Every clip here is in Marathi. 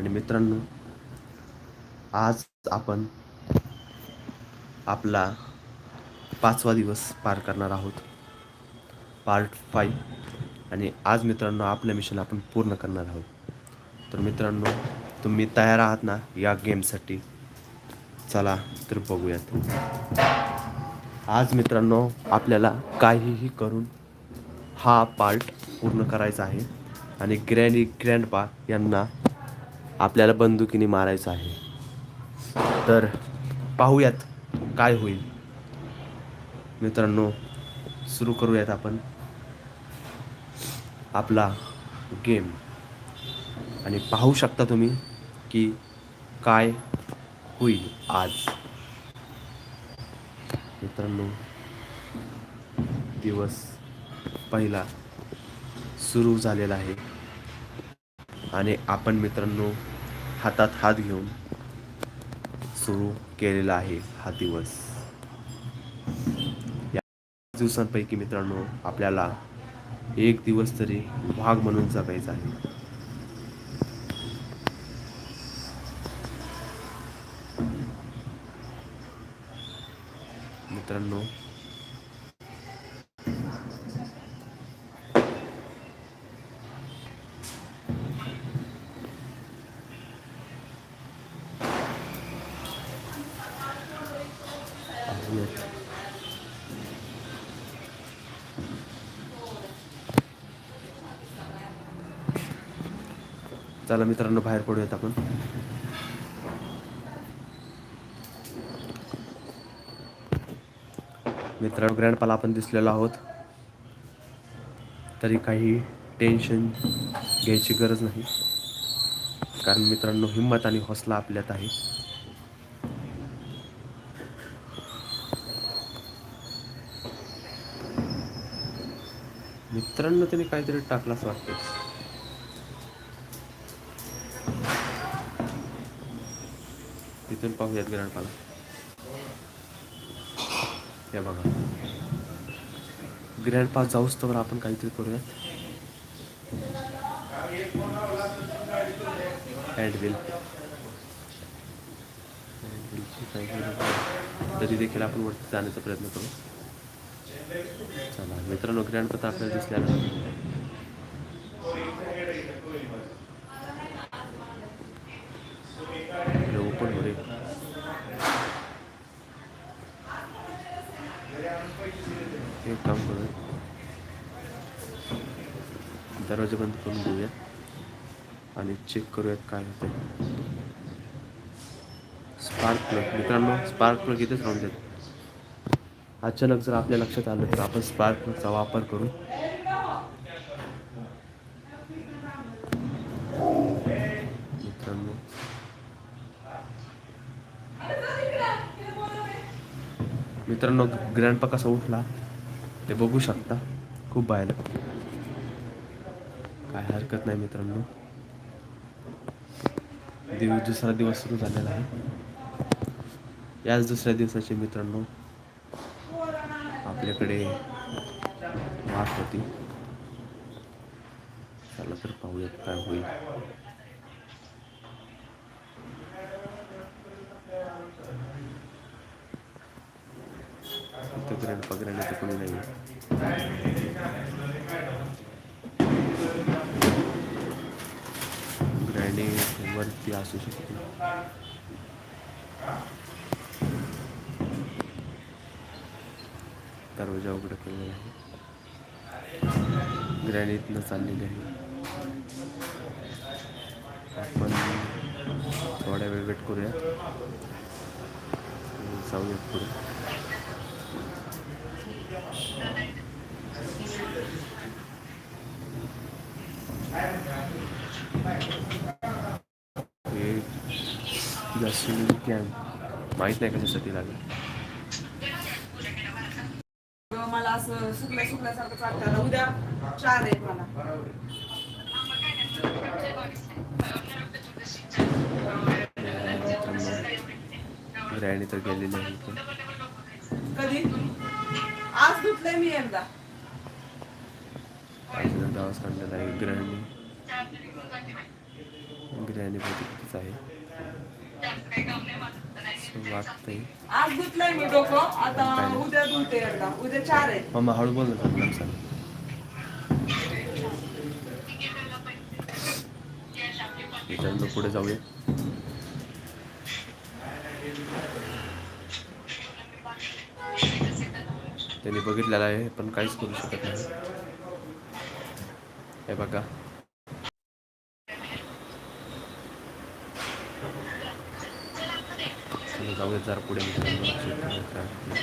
आणि मित्रांनो आज आपण आपला पाचवा दिवस पार करणार आहोत. पार्ट फाईव्ह आणि आज मित्रांनो आपलं मिशन आपण पूर्ण करणार आहोत. तर मित्रांनो तुम्ही तयार आहात ना या गेमसाठी चला तर बघूयात. आज मित्रांनो आपल्याला काहीही करून हा पार्ट पूर्ण करायचा आहे. आणि ग्रँडी ग्रँडपा यांना आपल्याला बंदुकीने मारायचं आहे. तर पाहूयात काय होईल. मित्रांनो सुरू करूयात आपण आपला गेम. आणि पाहू शकता तुम्ही की काय होईल आज. मित्रांनो दिवस पहिला सुरू झालेला आहे. आणि आपण मित्रांनो हातात हात घेऊन सुरू केलेला आहे हा दिवस. या दिवसांपैकी मित्रांनो आपल्याला एक दिवस तरी वाघ म्हणून जगायचा आहे. मित्रांनो पाहूयात. चला मित्रांनो बाहेर पडूयात आपण. मित्रांनो ग्रँडपाला आपण दिसलेलो आहोत. तरी काही टेन्शन घ्यायची गरज नाही. कारण मित्रांनो हिंमत आणि हौसला आपल्यात आहे. मित्रांनो त्याने काहीतरी टाकलाच वाटतं तिथून पाहूयात ग्रँडपाला या बघा. ग्रँड पास जाऊच तर आपण काहीतरी करूयात. हँडविल तरी देखील आपण वरती जाण्याचा प्रयत्न करू. चला मित्रांनो ग्रँड आपल्याला दिसल्या ओपन एक काम करू. दरवाजा बंद करून घेऊया आणि चेक करूयात काय होतंय. स्पार्क प्लग मित्रांनो स्पार्क प्लग इथेच राहून देत अचानक जर आपल्या लक्षात आलं तर आपण स्पार्क प्लगचा वापर करू. मित्रांनो. मित्रांनो ग्रँडपा कसा उठला. ते बघू शकता. खूप बाहेर काय हरकत नाही मित्रांनो. दिवस दुसरा दिवस सुरू झालेला आहे. याच दुसऱ्या दिवसाचे मित्रांनो आपल्याकडे वाट होती. चला तर पाहूयात काय होईल. इथं ग्रँड पगड्याने कोणी नाही. ग्रँडी वरती असू शकते. दरवाजा उघडा केलेला आहे. ग्रँडी चाललेली आहे. आपण थोड्या वेळ वेट करूया. जाऊयात पुढे. हे कॅम्प म्हणजे माहीत नाही कशासाठी लागेल. मला असं सुकल्या सुकल्यासारखं वाटतं उद्या चार आहे मला. ग्रँडी तर गेलेली आहे. कधी? आज धुतलंय मी एकदा. अजून आवाज काढलेला आहे. ग्रॅनी बहुतेक तिथंच आहे. असं वाटतंय. आज धुतलंय मी डोकं. आता उद्या धुते एकदा. उद्या चार आहेत. मम्मा हळू बोल सांग मित्रांनो पुढे जाऊया. त्यांनी बघितलेलं आहे पण काहीच करू शकत नाही. हे बघा. चला जाऊया जरा पुढे मित्रांनो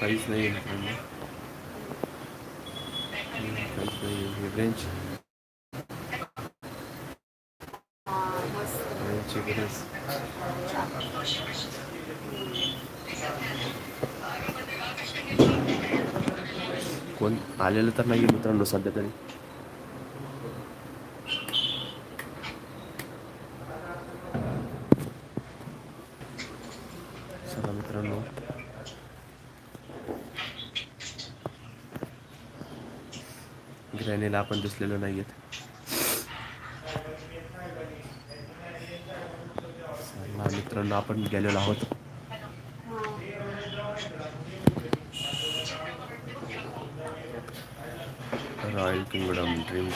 काहीच नाही आहे मित्रांनो काहीच नाही आहे. ब्रेंच हा, मस्त ब्रेंचची गरज कोण आलेलं तर नाही मित्रांनो सध्या तरी. चला मित्रांनो. ग्रॅनीला आपण दिसलेलो नाही आहेत मित्रांनो आपण गेलेलो आहोत. रॉयल किंगडम ड्रीम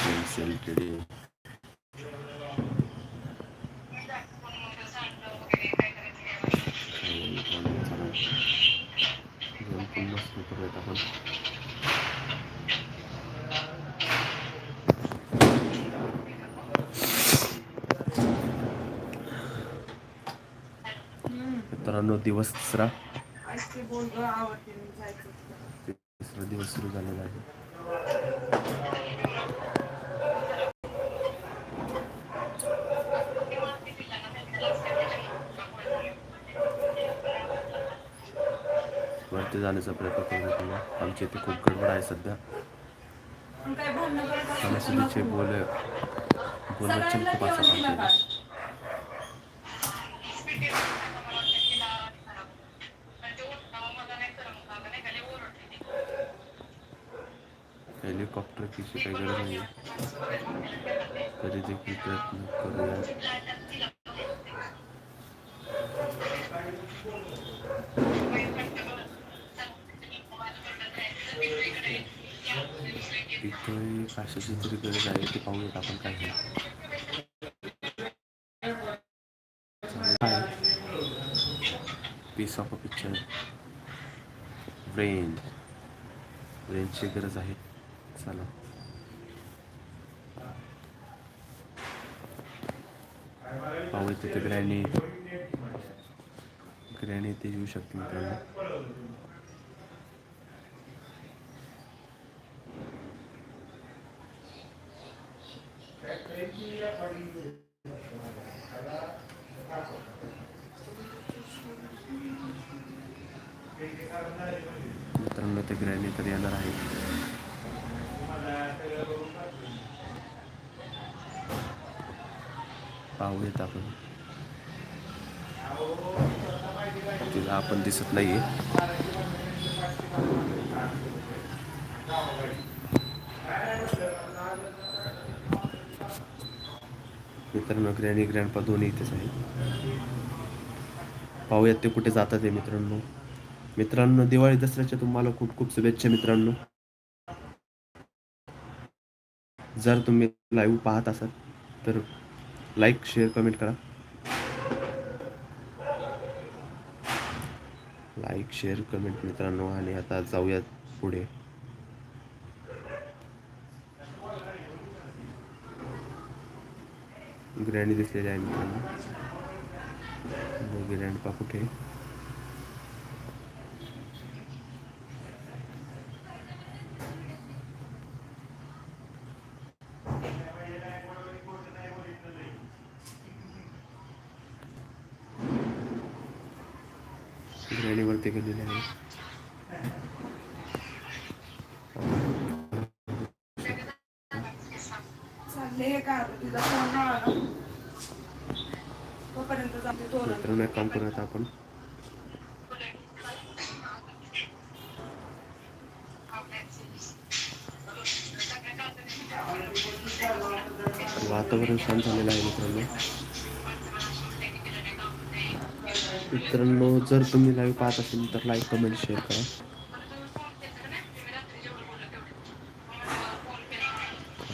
करूयात आपण मित्रांनो दिवस तिसरा. तिसरा दिवस सुरू झालेला आहे. वरती जाण्याचा प्रयत्न करू तुम्हाला आमच्या इथे खूप गडबड आहे सध्या. सणासुदीचे. बोल सगळ्यांना खूप असं जेवण दिलं आमच्या का? इथे. हेलिकॉप्टरची काही गरज नाही तरी देखील प्रयत्न करूया. इथे कशाची तरी गरज आहे ते पाहूयात आपण काय piece of a picture brain ब्रेनची गरज आहे. चला. पाहू तिथे ग्रॅनी ग्रॅनी ते येऊ शकते मित्रांनो मित्रांनो ते ग्रॅनी तर येणार आहे पाहूयात आपण. तिला आपण दिसत नाहीये. मित्रांनो ग्रँड ग्रँडपा दोन्ही इथेच आहेत पाहूयात ते कुठे जातात आहे मित्रांनो. मित्रांनो दिवाळी दसऱ्याच्या तुम्हाला खूप खूप शुभेच्छा मित्रांनो. जर तुम्ही लाईव्ह पाहत असाल तर लाईक शेअर कमेंट करा. लाईक शेअर कमेंट मित्रांनो आणि आता जाऊयात पुढे. ग्रँड दिसलेले आहे मित्रांनो. ग्रँड पा कुठे आहे? ग्रॅनीवरती गेलेले आहे चालले का तिचा फोन आला तोपर्यंत जाते तोरण मित्रांनो एक काम करूयात आपण वातावरण शांत झालेलं आहे मित्रांनो मित्रांनो जर तुम्ही लाईव्ह पाहत असेल तर लाईक कमेंट शेअर करा.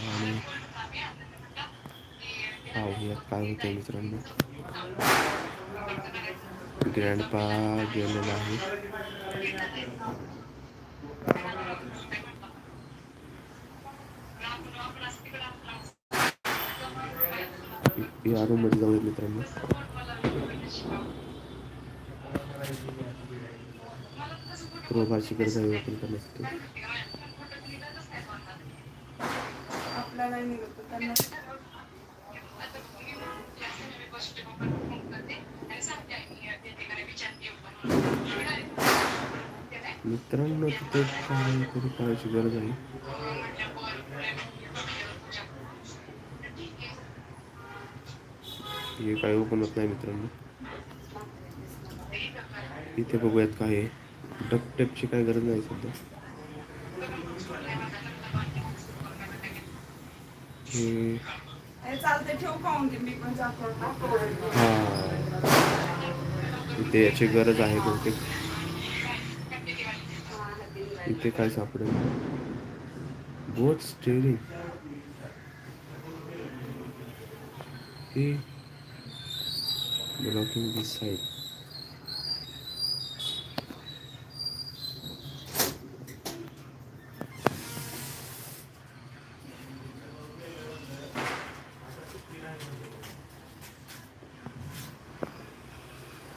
आणि पाहूया काय होतंय मित्रांनो. ग्रँडपा गेलेला आहे. या रूममध्ये जाऊयात मित्रांनो. क्रोबाची गरज निघत त्यांना मित्रांनो तिथे काहीतरी करायची गरज आहे. हे काही ओपन होत नाही मित्रांनो. इथे बघूयात काय आहे. डक टेपची काय गरज नाही सध्या. हे. इथे याची गरज आहे बहुतेक. इथे काय सापडेल? Boat steering blocking this side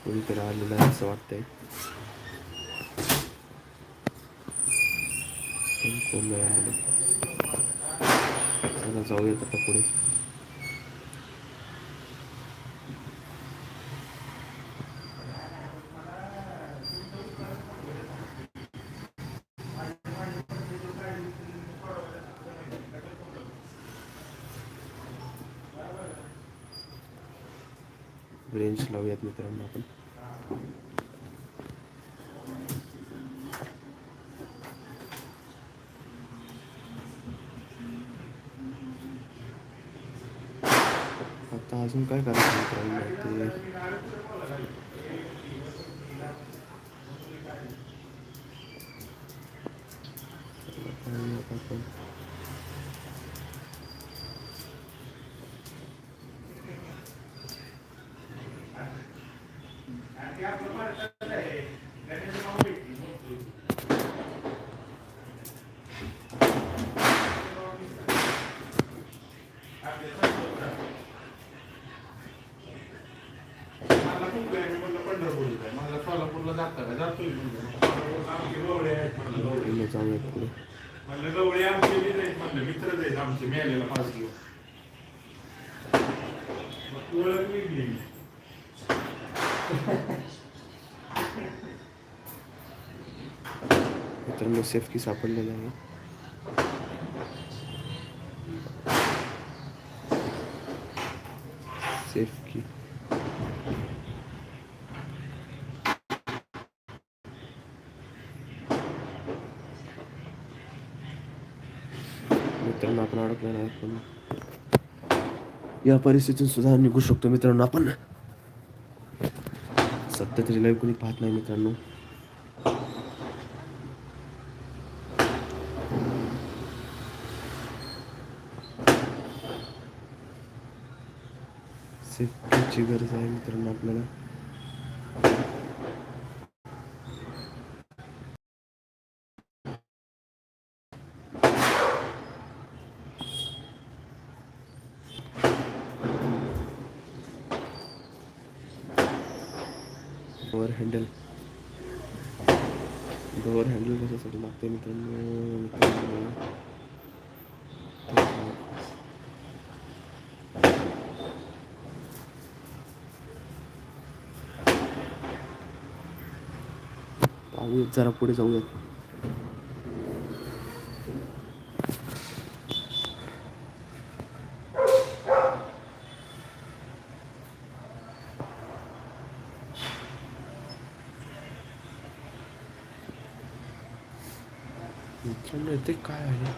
कोणी तर आलेलं आहे असं वाटतंय. चला जाऊयात आता पुढे. रेंज लावूयात मित्रांनो आपण. आता अजून काय करायचं ते आपण. मला खूप वेळ मी म्हणलं पंढरपूरला आहे. मला सोलापूरला जाता का? जातोय म्हणलं. आमचे गवळे आहेत म्हणलं, गवळे. पुन्हा जाऊयात पुढे म्हणलं, गवळे आमचे बी नाहीत म्हणलं, मित्रच आहेत आमचे, मेलेला पाच दिवस. मग ओळख निघली. मित्रांनो सेफ की सापडलेलं आहे सेफ की आपल्याला आपण पण या परिस्थितीतून सुद्धा निघू शकतो मित्रांनो आपण. सत्य तरी लाईव्ह कोणी पाहत नाही मित्रांनो. सेफ्टीची गरज आहे मित्रांनो आपल्याला डोअर हँडल डोअर हँडल कशासाठी लागते मित्रांनो मित्रांनो पाहूयात जरा पुढे जाऊयात. मित्रांनो इथे काय आहे?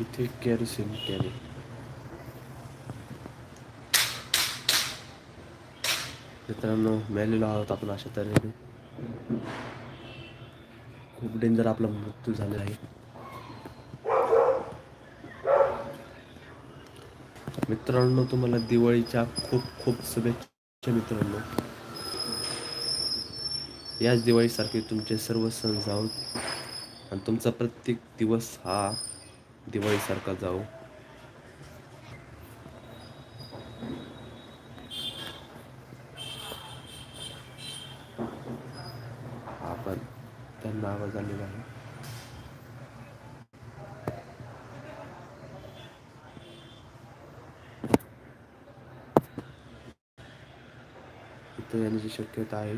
इथे कॅरोसिन कॅरी मित्रांनो मेलेलो आहोत आपण अशा तऱ्हेने. खूप डेंजर आपला मृत्यू झाला आहे. मित्रांनो तुम्हाला दिवाळीच्या खूप खूप शुभेच्छा मित्रांनो. याच दिवाळीसारखे तुमचे सर्व सण जाऊ आणि तुमचा प्रत्येक दिवस हा दिवाळीसारखा जाऊ आपण त्यांना आवाज आहे इथं येण्याची शक्यता आहे.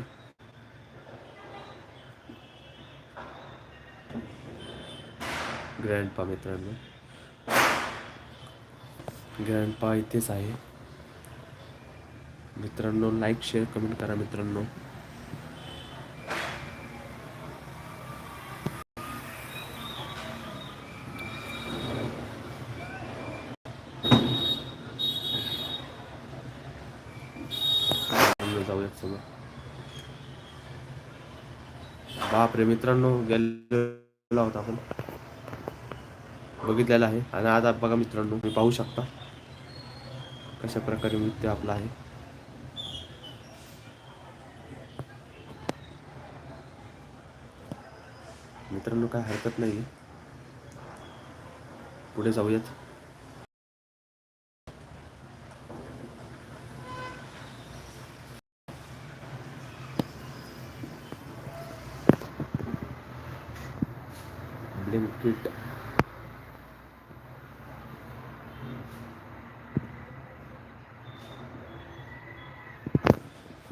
ग्रँडपा मित्रांनो. ग्रँडपा इथेच आहे. मित्रांनो लाईक शेअर कमेंट करा मित्रांनो समोर जाऊयात सगळं बापरे मित्रांनो गेलेला होता आपण. बघितलेला आहे. आणि आता बघा मित्रांनो तुम्ही पाहू शकता कशा प्रकारे नृत्य आपलं आहे. मित्रांनो काय हरकत नाही पुढे जाऊयात.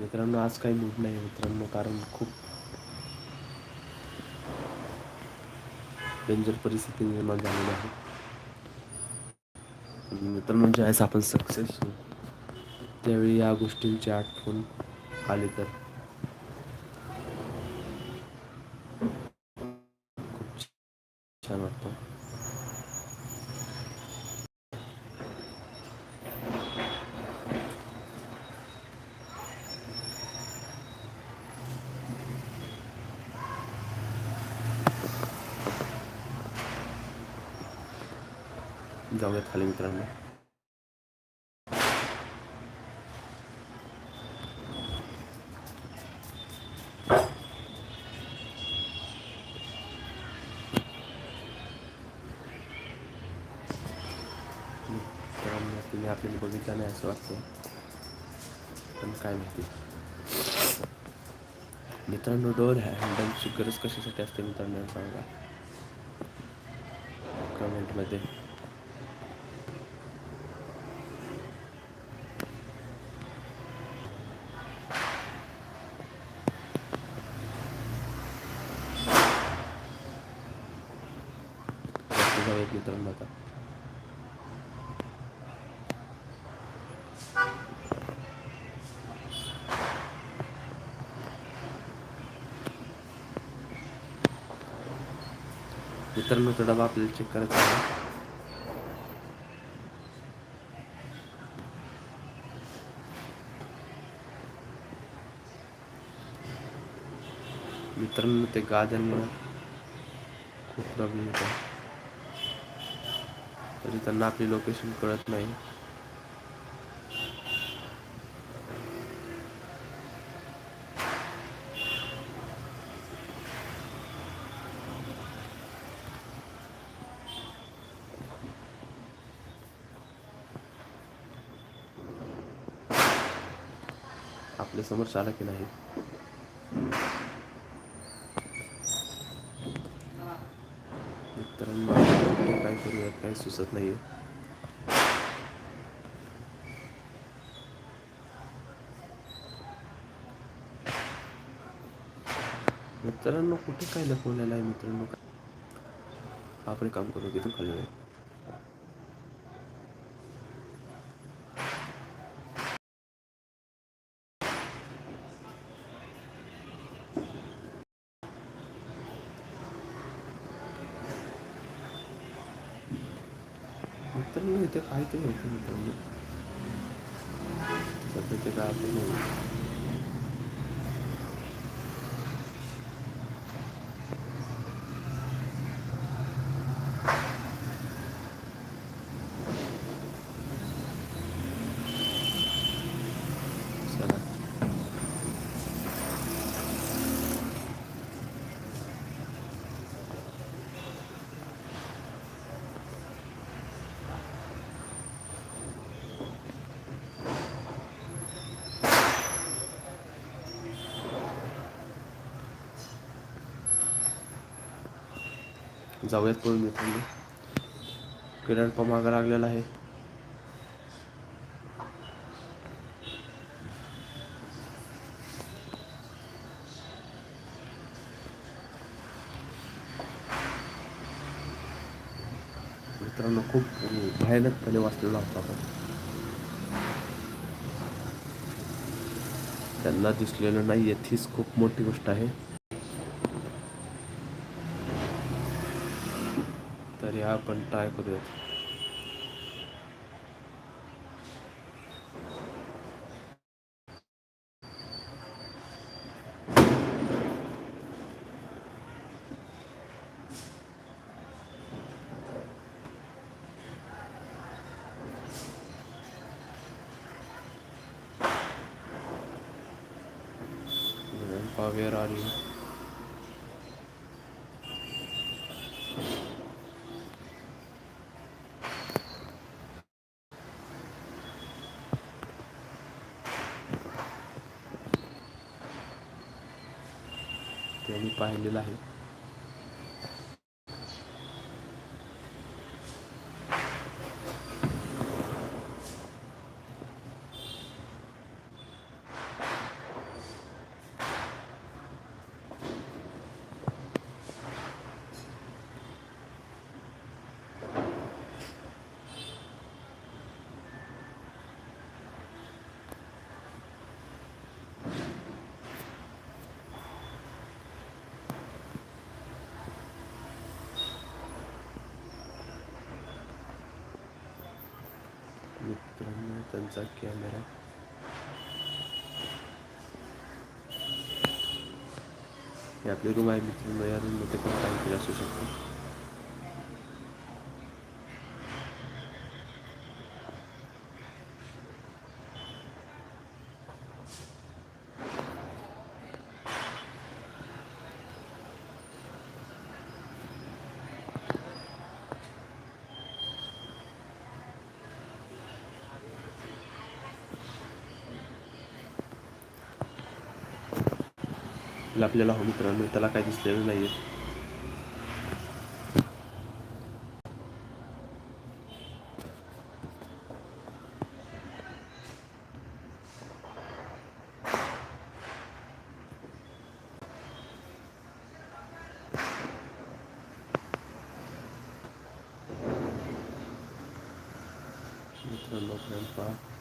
मित्रांनो आज काही मूड नाही मित्रांनो कारण खूप डेंजर परिस्थिती निर्माण झालेली आहे. मित्रांनो ज्यावेळेस आपण सक्सेस होऊ त्यावेळी या गोष्टींची आठवण आली तर खूप छान वाटतं जाऊयात खाली मित्रांनो मित्रांनो आपल्याला बघितला नाही असं वाटतं पण काय माहिती. मित्रांनो डोअर हँडलची गरज कशासाठी असते मित्रांनो सांगा. कमेंटमध्ये वरती जाऊयात मित्रांनो आता मित्रांनो तो डबा आपल्याला चेक करायचा आहे. मित्रांनो ते गाद्यांमुळे खूप प्रॉब्लेम होतो तरी त्यांना आपली लोकेशन कळत नाही. आपल्यासमोर चाला की नाही मित्रांनो काय करूयात काय सुचत नाहीये. मित्रांनो कुठे काय लपवलेलं आहे मित्रांनो? आपण काम करू तिथून खाली जाऊया. मित्रांनो इथे काय ते होतं मित्रांनो सध्या ते काय आपण नाही चला जाऊयात पळून मित्रांनो. किरण पण मागं लागलेला आहे. मित्रांनो खूप भयानकपणे वाचलेला होता आपण. त्यांना दिसलेलं नाही हीच खूप मोठी गोष्ट आहे. तर या आपण ट्राय करूयात त्यांनी पाहिलेलं आहे मित्रांनो त्यांचा कॅमेरा हे आपली रूम आहे मित्रांनो या रूममध्ये पण काहीतरी असू शकतो. आपल्याला हो मित्रांनो त्याला काही दिसलेलं नाहीये मित्रांनो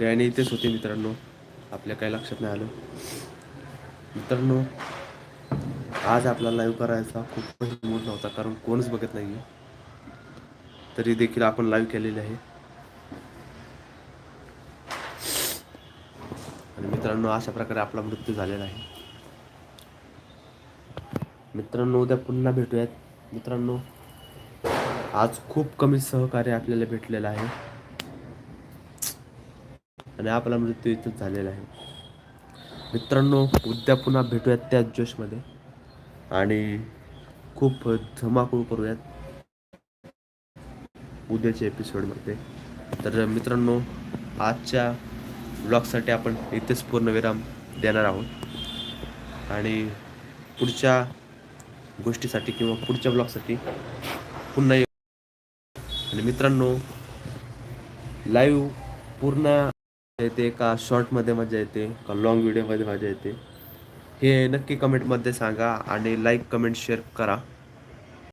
फ्रेंड इथेच होते मित्रांनो. आपल्या काही लक्षात नाही आलं. मित्रांनो आज आपला लाईव्ह करायचा खूप मूड नव्हता कारण कोणच बघत नाही तरी देखील आपण लाईव्ह केलेले आहे. आणि मित्रांनो अशा प्रकारे आपला मृत्यू झालेला आहे. मित्रांनो उद्या पुन्हा भेटूयात. मित्रांनो आज खूप कमी सहकार्य आपल्याला भेटलेलं आहे. आणि आपला मृत्यू इथंच झालेला आहे. मित्रांनो उद्या पुन्हा भेटूयात त्याच जोशमध्ये. आणि खूप धमाकूळ करूयात उद्याच्या एपिसोडमध्ये. तर मित्रांनो आजच्या ब्लॉगसाठी आपण इथेच पूर्णविराम देणार आहोत. आणि पुढच्या गोष्टीसाठी किंवा पुढच्या ब्लॉगसाठी पुन्हा आणि मित्रांनो लाईव्ह पूर्ण येते का शॉर्टमध्ये मजा येते का लॉंग व्हिडिओमध्ये मजा येते हे नक्की कमेंटमध्ये सांगा आणि लाईक कमेंट शेअर करा.